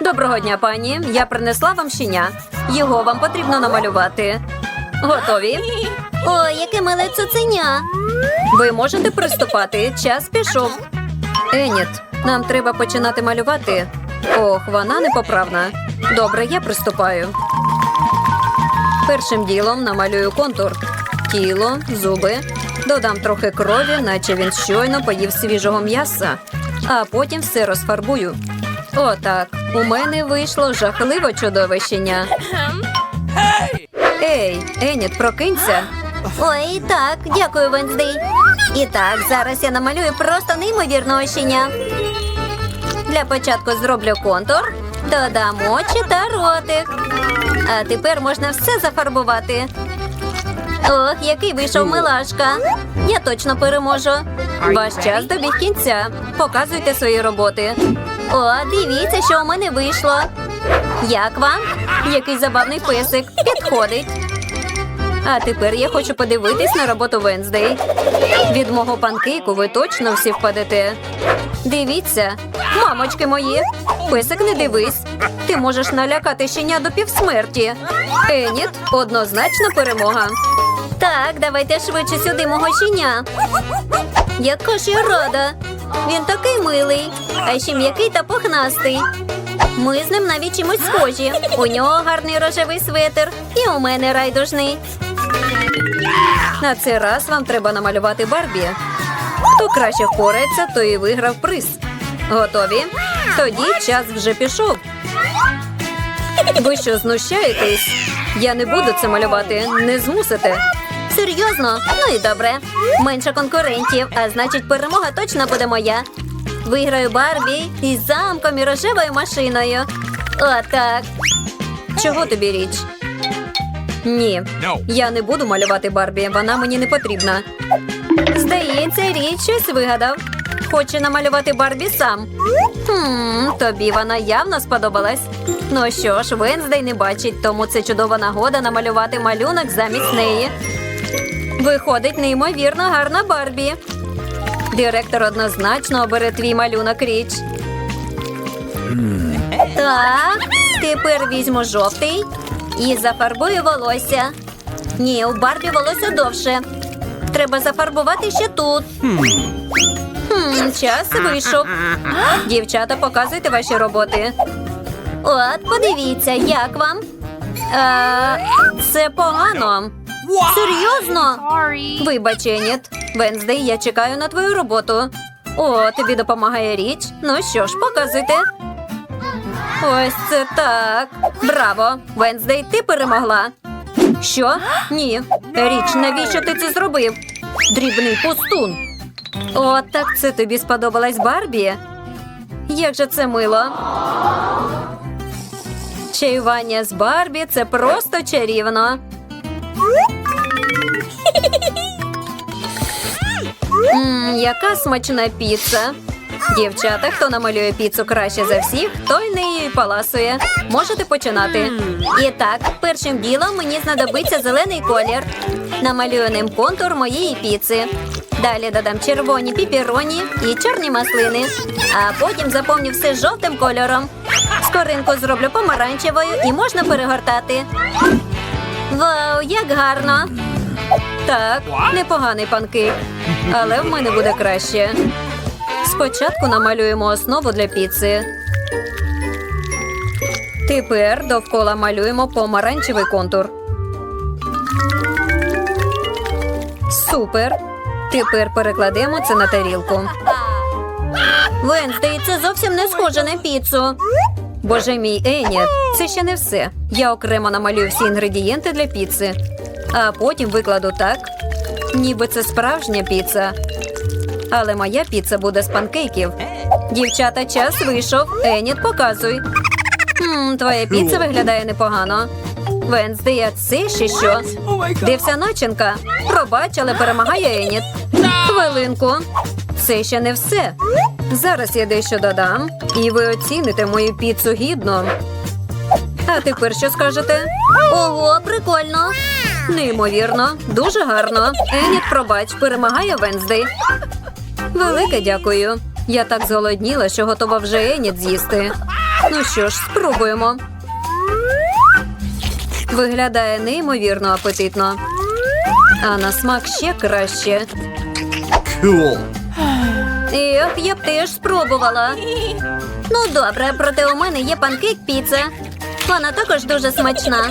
Доброго дня, пані. Я принесла вам щеня. Його вам потрібно намалювати. Готові? Ой, яке миле цуценя. Ви можете приступати. Час пішов. Еніт, нам треба починати малювати. Ох, вона непоправна. Добре, я приступаю. Першим ділом намалюю контур. Тіло, зуби. Додам трохи крові, наче він щойно поїв свіжого м'яса. А потім все розфарбую. Отак. У мене вийшло жахливо чудове щеня. Ей, Еніт, прокинься. Ой, так, дякую, Венздей. І так, зараз я намалюю просто неймовірного щеня. Для початку зроблю контур, додам очі та ротик. А тепер можна все зафарбувати. Ох, який вийшов милашка. Я точно переможу. Ваш час добіг кінця. Показуйте свої роботи. О, дивіться, що у мене вийшло. Як вам? Який забавний песик. Підходить. А тепер я хочу подивитись на роботу Венздей. Від мого панкейку ви точно всі впадете. Дивіться, мамочки мої. Песик, не дивись. Ти можеш налякати щеня до півсмерті. Еніт, однозначно перемога. Так, давайте швидше сюди мого щеня. Яка ж я рада. Він такий милий, а ще м'який та пухнастий. Ми з ним навіть чимось схожі. У нього гарний рожевий светр, і у мене райдужний. На цей раз вам треба намалювати Барбі. Хто краще впорається, той і виграв приз. Готові? Тоді час вже пішов. Ви що знущаєтесь? Я не буду це малювати, не змусите. Серйозно? Ну і добре. Менше конкурентів, а значить, перемога точно буде моя. Виграю Барбі із замком і рожевою машиною. Отак. Чого тобі річ? Ні, я не буду малювати Барбі, вона мені не потрібна. Здається, річ щось вигадав. Хоче намалювати Барбі сам. Хм, тобі вона явно сподобалась. Ну що ж, Венздей не бачить, тому це чудова нагода намалювати малюнок замість неї. Виходить неймовірно гарна Барбі. Директор однозначно обере твій малюнок річ. Так, тепер візьму жовтий і зафарбую волосся. Ні, у Барбі волосся довше. Треба зафарбувати ще тут. Хм, час вийшов. Дівчата, показуйте ваші роботи. От, подивіться, як вам? Е, це погано. Серйозно? Вибач, Еніт. Венздей, я чекаю на твою роботу. О, тобі допомагає річ. Ну що ж, показуйте. Ось це так. Браво! Венздей, ти перемогла. Що? Ні. Річ, навіщо ти це зробив? Дрібний пустун. О, так це тобі сподобалась Барбі? Як же це мило. Чаювання з Барбі це просто чарівно. Яка смачна піца. Дівчата, хто намалює піцу краще за всіх, той нею і паласує. Можете починати. І так, першим ділом мені знадобиться зелений колір. Намалюю ним контур моєї піци. Далі додам червоні піпіроні і чорні маслини. А потім заповню все жовтим кольором. Скоринку зроблю помаранчевою і можна перегортати. Вау, як гарно! Так, непоганий панкейк, але в мене буде краще. Спочатку намалюємо основу для піци. Тепер довкола малюємо помаранчевий контур. Супер. Тепер перекладемо це на тарілку. Венздей, це зовсім не схоже на піцу. Боже мій Еніт, це ще не все. Я окремо намалюю всі інгредієнти для піци, а потім викладу так, ніби це справжня піца. Але моя піца буде з панкейків. Дівчата, час вийшов. Еніт, показуй. Хм, твоя піца виглядає непогано. Венздей, а це ще що? Де вся начинка? Пробач, але перемагає Еніт. Хвилинку. Це ще не все. Зараз я дещо додам, і ви оціните мою піцу гідно. А тепер що скажете? Ого, прикольно. Неймовірно, дуже гарно. Еніт, пробач, перемагає Венздей. Велике дякую. Я так зголодніла, що готова вже Еніт з'їсти. Ну що ж, спробуємо. Виглядає неймовірно апетитно. А на смак ще краще. Cool. Ех, я б теж спробувала. Ну добре, проте у мене є панкейк піца. Вона також дуже смачна.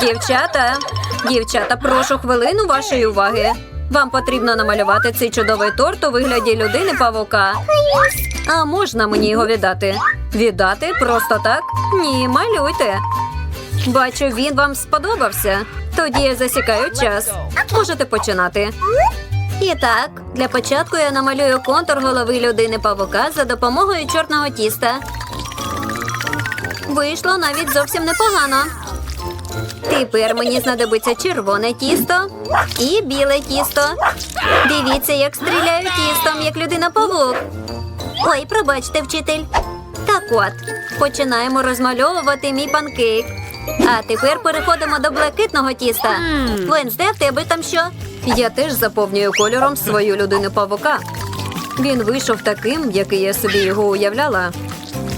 Дівчата, дівчата, прошу хвилину вашої уваги. Вам потрібно намалювати цей чудовий торт у вигляді людини павука. А можна мені його віддати? Віддати просто так? Ні, малюйте. Бачу, він вам сподобався. Тоді я засікаю час. Можете починати. І так, для початку я намалюю контур голови людини павука за допомогою чорного тіста. Вийшло навіть зовсім непогано. Тепер мені знадобиться червоне тісто і біле тісто. Дивіться, як стріляю тістом, як людина павук. Ой, пробачте, вчитель. Так от, починаємо розмальовувати мій панкейк. А тепер переходимо до блакитного тіста. Венсде, в тебе там що? Я теж заповнюю кольором свою людину павука. Він вийшов таким, який я собі його уявляла.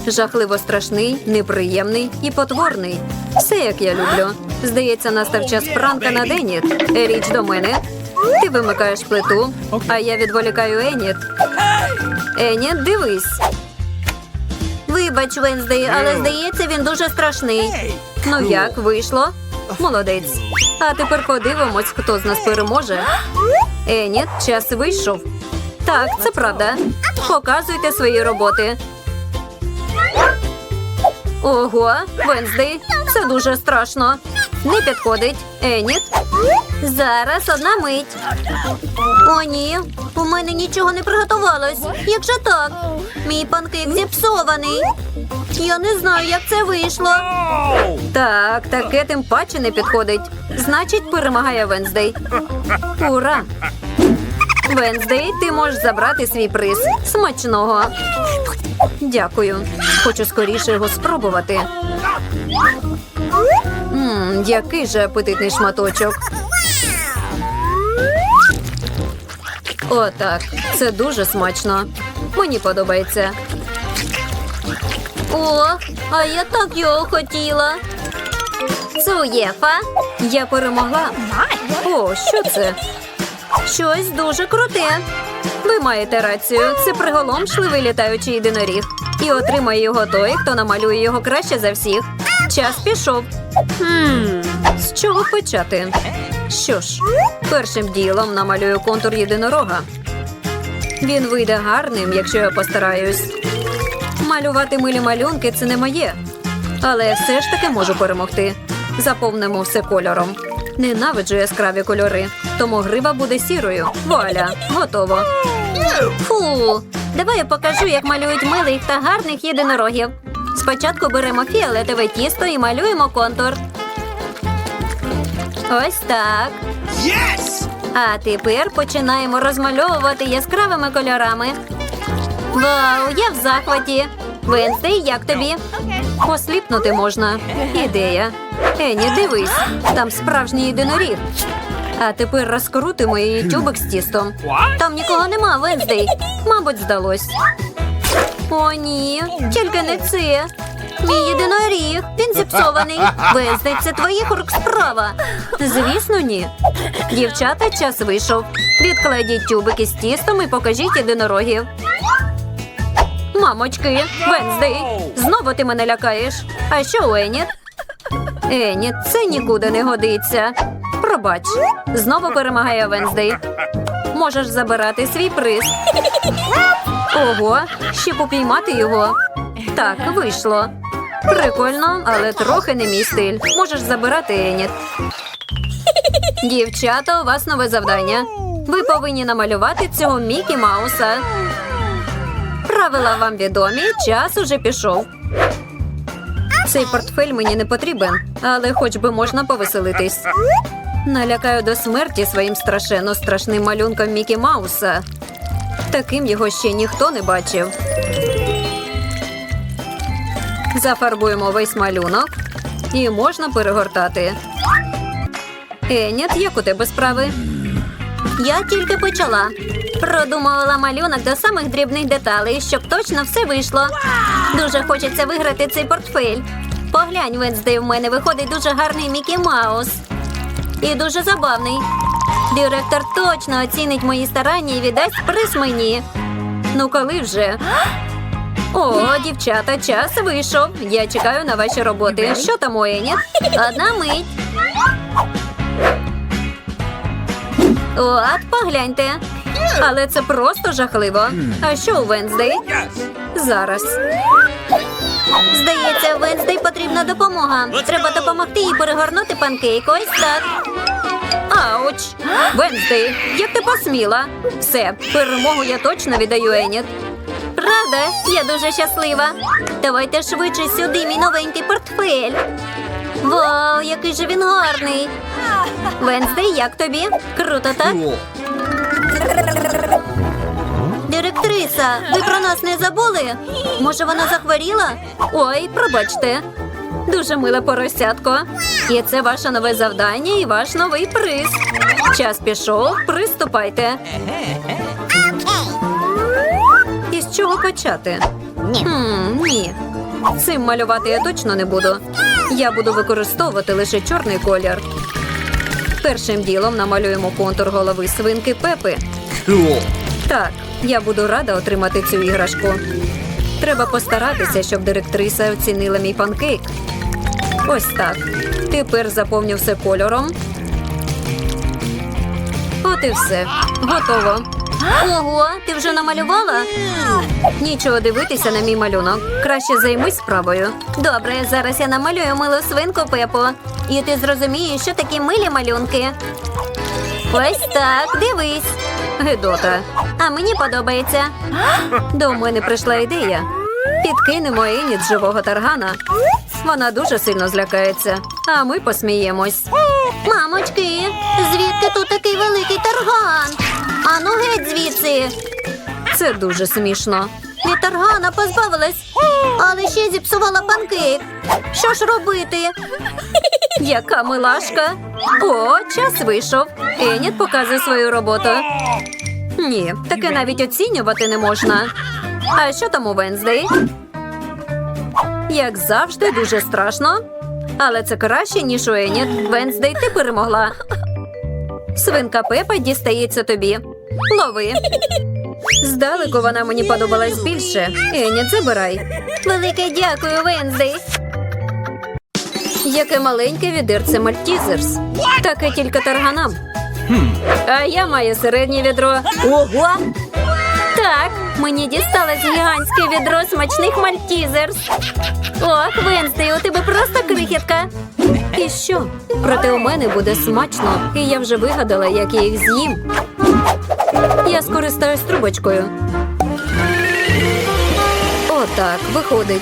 Жахливо страшний, неприємний і потворний. Все як я люблю. Здається, настав час пранка на Деніт. Річ до мене. Ти вимикаєш плиту, а я відволікаю Еніт. Еніт, дивись. Вибач, Венздей, але здається, він дуже страшний. Ну як вийшло? Молодець. А тепер подивимось, хто з нас переможе. Еніт, час вийшов. Так, це правда. Показуйте свої роботи. Ого, Венздей, це дуже страшно. Не підходить. Еніт. Зараз одна мить. О, ні, у мене нічого не приготувалось. Як же так? Мій панкейк зіпсований. Я не знаю, як це вийшло. Так, таке тим паче не підходить. Значить, перемагає Венздей. Ура! Венздей, ти можеш забрати свій приз. Смачного. Дякую. Хочу скоріше його спробувати. Який же апетитний шматочок. Отак. Це дуже смачно. Мені подобається. О, а я так його хотіла. Цуєфа, Я перемогла. О, що це? щось дуже круте. Ви маєте рацію. Це приголомшливий літаючий єдиноріг. І отримає його той, хто намалює його краще за всіх. Час пішов. Хм, з чого почати? Що ж, першим ділом намалюю контур єдинорога. Він вийде гарним, якщо я постараюсь. Малювати милі малюнки це не моє. Але все ж таки можу перемогти. Заповнимо все кольором. Ненавиджу яскраві кольори, тому грива буде сірою. Вуаля, готово. Фу, давай я покажу, як малюють милих та гарних єдинорогів. Спочатку беремо фіолетове тісто і малюємо контур. Ось так. Yes! А тепер починаємо розмальовувати яскравими кольорами. Вау, я в захваті. Венстей, як тобі? Осліпнути можна. Ідея. Ені, дивись, там справжній єдиноріг. А тепер розкрутимо її тюбик з тістом. Там нікого нема, Венздей. Мабуть, здалось. О, ні, тільки не це. Мій єдиноріг, він зіпсований. Венздей, це твоїх рук справа. Звісно, ні. Дівчата, час вийшов. Відкладіть тюбики з тістом і покажіть єдинорогів. Мамочки, Венздей, знову ти мене лякаєш. А що у Еніт? Еніт, це нікуди не годиться. Пробач, знову перемагає Венздей. Можеш забирати свій приз. Ого, ще попіймати його. Так, вийшло. Прикольно, але трохи не мій стиль. Можеш забирати Еніт. Дівчата, у вас нове завдання. Ви повинні намалювати цього Мікі Мауса. Правила вам відомі, час уже пішов. Цей портфель мені не потрібен, але хоч би можна повеселитись. Налякаю до смерті своїм страшенно страшним малюнком Мікі Мауса. Таким його ще ніхто не бачив. Зафарбуємо весь малюнок і можна перегортати. Еніт, як у тебе справи? Я тільки почала. Продумувала малюнок до самих дрібних деталей, щоб точно все вийшло. Дуже хочеться виграти цей портфель. Поглянь, Венздей, в мене виходить дуже гарний Мікі Маус. І дуже забавний. Директор точно оцінить мої старання і віддасть приз мені. Ну коли вже? О, дівчата, час вийшов. Я чекаю на ваші роботи. Що там у Ені? Одна мить. От, погляньте. Але це просто жахливо. А що у Венздей? Зараз. Здається, Венздей потрібна допомога. Треба допомогти їй перегорнути панкейк. Ось так. Ауч! Венздей, як ти посміла? Все, перемогу я точно віддаю Еніт. Правда, я дуже щаслива. Давайте швидше сюди, мій новенький портфель. Вау, який же він гарний. Венздей, як тобі? Круто, так? Директриса, ви про нас не забули? Може, вона захворіла? Ой, пробачте. Дуже миле поросятко. І це ваше нове завдання і ваш новий приз. Час пішов, приступайте. І з чого почати? Хм, ні. Цим малювати я точно не буду. Я буду використовувати лише чорний колір. Першим ділом намалюємо контур голови свинки Пепи. Так, я буду рада отримати цю іграшку. Треба постаратися, щоб директриса оцінила мій панкейк. Ось так. Тепер заповню все кольором. От і все. Готово. Ого, ти вже намалювала? Нічого дивитися на мій малюнок. Краще займись справою. Добре, зараз я намалюю милу свинку Пепу. І ти зрозумієш, що такі милі малюнки. Ось так, дивись. Гедота. А мені подобається. До мене прийшла ідея. Підкинемо Еніт живого таргана. Вона дуже сильно злякається, а ми посміємось. Мамочки, звідки тут такий великий тарган? Ану геть звідси. Це дуже смішно. Від таргана позбавилась, але ще зіпсувала панкейк. Що ж робити? Яка милашка. О, час вийшов. Еніт показує свою роботу. Ні, таке навіть оцінювати не можна. А що там у Венздей? Як завжди, дуже страшно. Але це краще, ніж у Еніт. Венздей, ти перемогла. Свинка Пепа дістається тобі. Лови. Здалеку вона мені подобалась більше. Еніт, забирай. Велике дякую, Венздей. Яке маленьке відерце Мальтізерс. Таке тільки тарганам. А я маю середнє відро. Ого! Так, мені дісталось гігантське відро смачних мальтізерс. Ох, Венстей, у тебе просто крихітка. І що? Проте у мене буде смачно, і я вже вигадала, як я їх з'їм. Я скористаюсь трубочкою. Отак, виходить.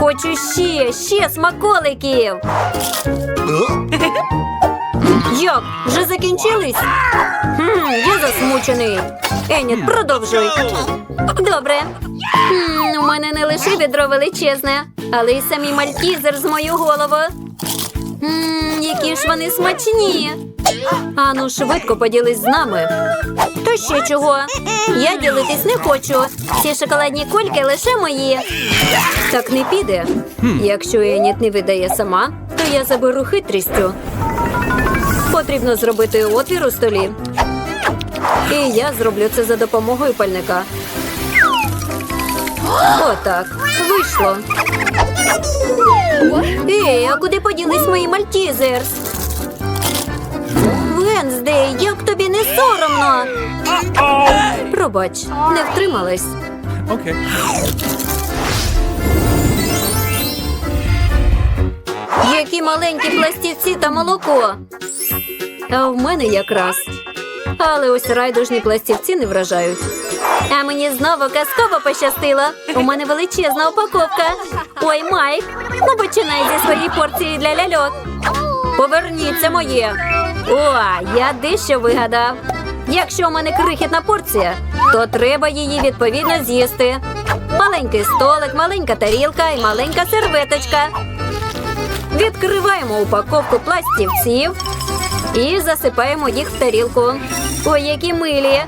Хочу ще, ще смаколиків. Як? Вже закінчились? Хм, я засмучений. Еніт, продовжуй. Добре. У мене не лише відро величезне, але й самі мальтізер з мою голову. М, які ж вони смачні. Ану, швидко поділись з нами. То ще чого? Я ділитись не хочу. Ці шоколадні кульки лише мої. Так не піде. Якщо Еніт не видає сама, то я заберу хитрістю. Потрібно зробити отвір у столі. І я зроблю це за допомогою пальника. Отак. Вийшло. Ей, а куди поділись мої мальтізерс? Венздей, як тобі не соромно? Пробач, не втрималась. Okay. Які маленькі пластівці та молоко. А в мене якраз. Але ось райдужні пластівці не вражають. А мені знову казково пощастило. У мене величезна упаковка. Ой, Майк, ну починай зі своєї порції для ляльок. Поверніться моє. О, я дещо вигадав. Якщо у мене крихітна порція, то треба її відповідно з'їсти. Маленький столик, маленька тарілка і маленька серветочка. Відкриваємо упаковку пластівців і засипаємо їх в тарілку. Ой, які милі.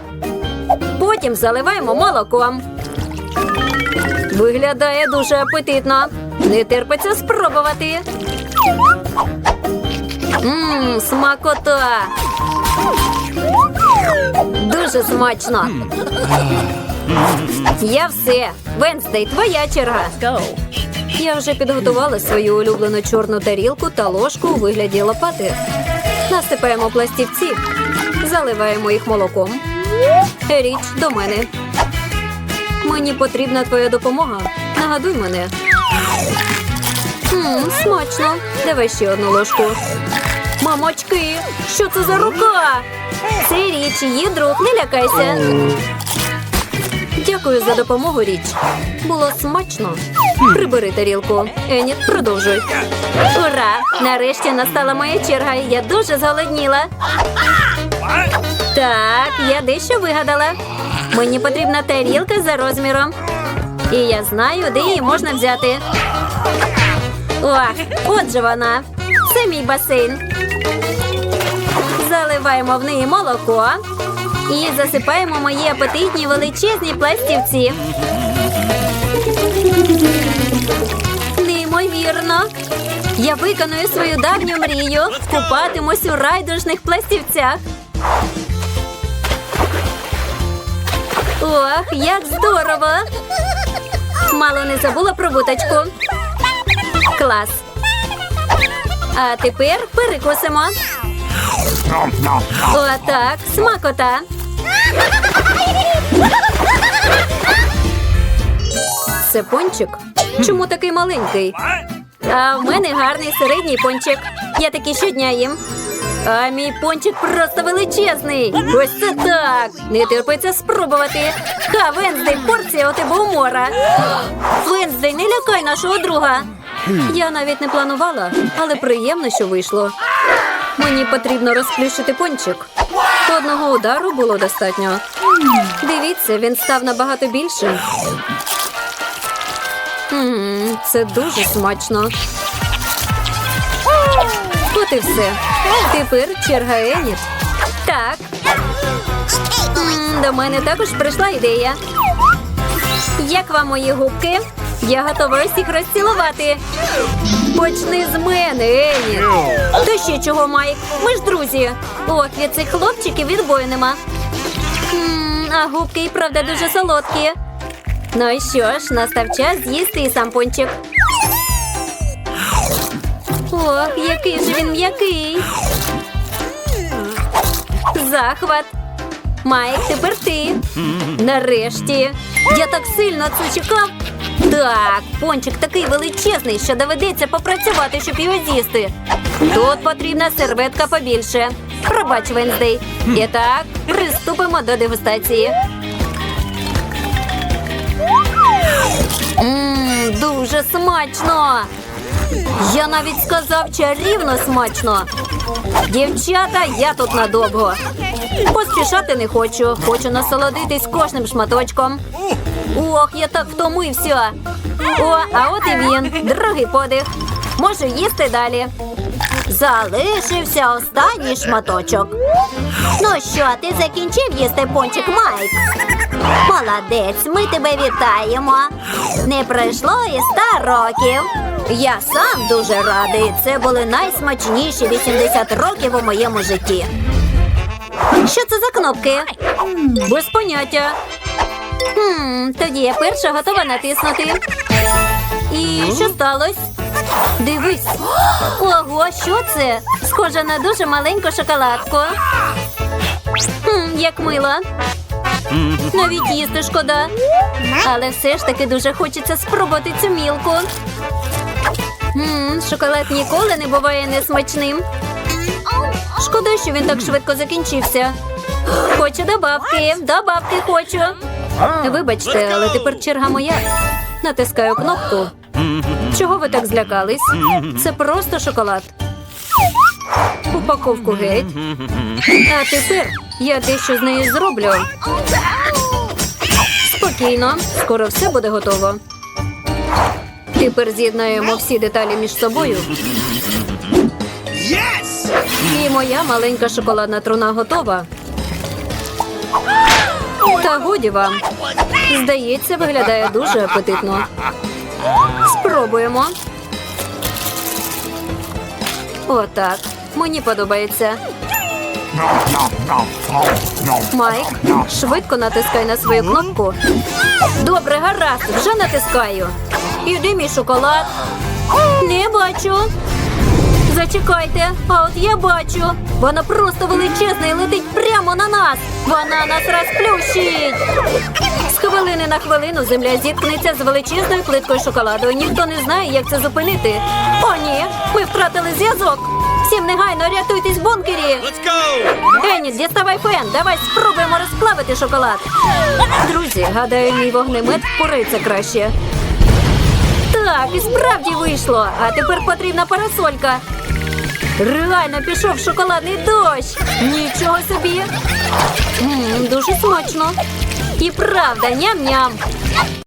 Потім заливаємо молоком. Виглядає дуже апетитно. Не терпиться спробувати. Мм, смакота. Дуже смачно. Я все. Венстей, твоя черга. Я вже підготувала свою улюблену чорну тарілку та ложку у вигляді лопати. Насипаємо пластівці, заливаємо їх молоком. Річ до мене. Мені потрібна твоя допомога. Нагадуй мене. Мм, смачно. Давай ще одну ложку. Мамочки, що це за рука? Це річ, її друг, не лякайся. Дякую за допомогу, річ. Було смачно. Прибери тарілку. Еніт, продовжуй. Ура! Нарешті настала моя черга, я дуже зголодніла. Так, я дещо вигадала. Мені потрібна тарілка за розміром. І я знаю, де її можна взяти. Ох, от же вона. Це мій басейн. Заливаємо в неї молоко і засипаємо мої апетитні величезні пластівці. Неймовірно. Я виконую свою давню мрію. Купатимусь у райдужних пластівцях. Ох, як здорово! Мало не забула про буточку. Клас. А тепер перекусимо. Отак, смакота. Це пончик. Чому такий маленький? А в мене гарний середній пончик. Я таки щодня їм. А мій пончик просто величезний. Ось це так. Не терпиться спробувати. Ха, Венздей, порція у тебе умора. Венздей, не лякай нашого друга. Я навіть не планувала, але приємно, що вийшло. Мені потрібно розплющити пончик. Одного удару було достатньо. Дивіться, він став набагато більшим. Це дуже смачно. От і все. Тепер черга Еніт. Так. До мене також прийшла ідея. Як вам мої губки? Я готова усіх розцілувати. Почни з мене, Еніт. То ще чого, Майк? Ми ж друзі. Ох, від цих хлопчиків відбою нема. А губки і правда дуже солодкі. Ну і що ж, настав час з'їсти і сам пончик. Ох, який ж він м'який. Захват. Майк, тепер ти. Нарешті. Я так сильно це чекав. Так, пончик такий величезний, що доведеться попрацювати, щоб його з'їсти. Тут потрібна серветка побільше. Пробач, Венздей. І так, приступимо до дегустації. Ммм, дуже смачно. Я навіть сказав чарівно смачно. Дівчата, я тут надовго. Поспішати не хочу. Хочу насолодитись кожним шматочком. Ох, я так втомився. О, а от і він. Другий подих. Можу їсти далі. Залишився останній шматочок. Ну що, ти закінчив їсти пончик Майк? Молодець, ми тебе вітаємо. Не пройшло і ста років. Я сам дуже радий. Це були найсмачніші 80 років у моєму житті. Що це за кнопки? Без поняття. Хм, тоді я перша готова натиснути. І що сталося? Дивись. Ого, що це? Схоже на дуже маленьку шоколадку. Хм, як мило. Навіть їсти шкода. Але все ж таки дуже хочеться спробувати цю мілку. Мм, шоколад ніколи не буває несмачним. Шкода, що він так швидко закінчився. Хочу добавки, добавки хочу. Вибачте, але тепер черга моя. Натискаю кнопку. Чого ви так злякались? Це просто шоколад. Упаковку геть. А тепер я дещо з нею зроблю. Спокійно, скоро все буде готово. Тепер з'єднаємо всі деталі між собою. І моя маленька шоколадна труна готова. Та годі вам. Здається, виглядає дуже апетитно. Спробуємо. Отак. Мені подобається. Майк, швидко натискай на свою кнопку. Добре, гаразд, вже натискаю. Іди мій шоколад. Не бачу. Зачекайте, а от я бачу. Вона просто величезна і летить прямо на нас. Вона нас розплющить. З хвилини на хвилину земля зіткнеться з величезною плиткою шоколаду. Ніхто не знає, як це зупинити. О, ні, ми втратили зв'язок. Всім негайно рятуйтесь в бункері. Еніс, діставай фен. Давай спробуємо розплавити шоколад. Друзі, гадаю, мій вогнемет впорається краще. Так, і справді вийшло. А тепер потрібна парасолька. Реально пішов шоколадний дощ. Нічого собі. М, дуже смачно. І правда, ням-ням.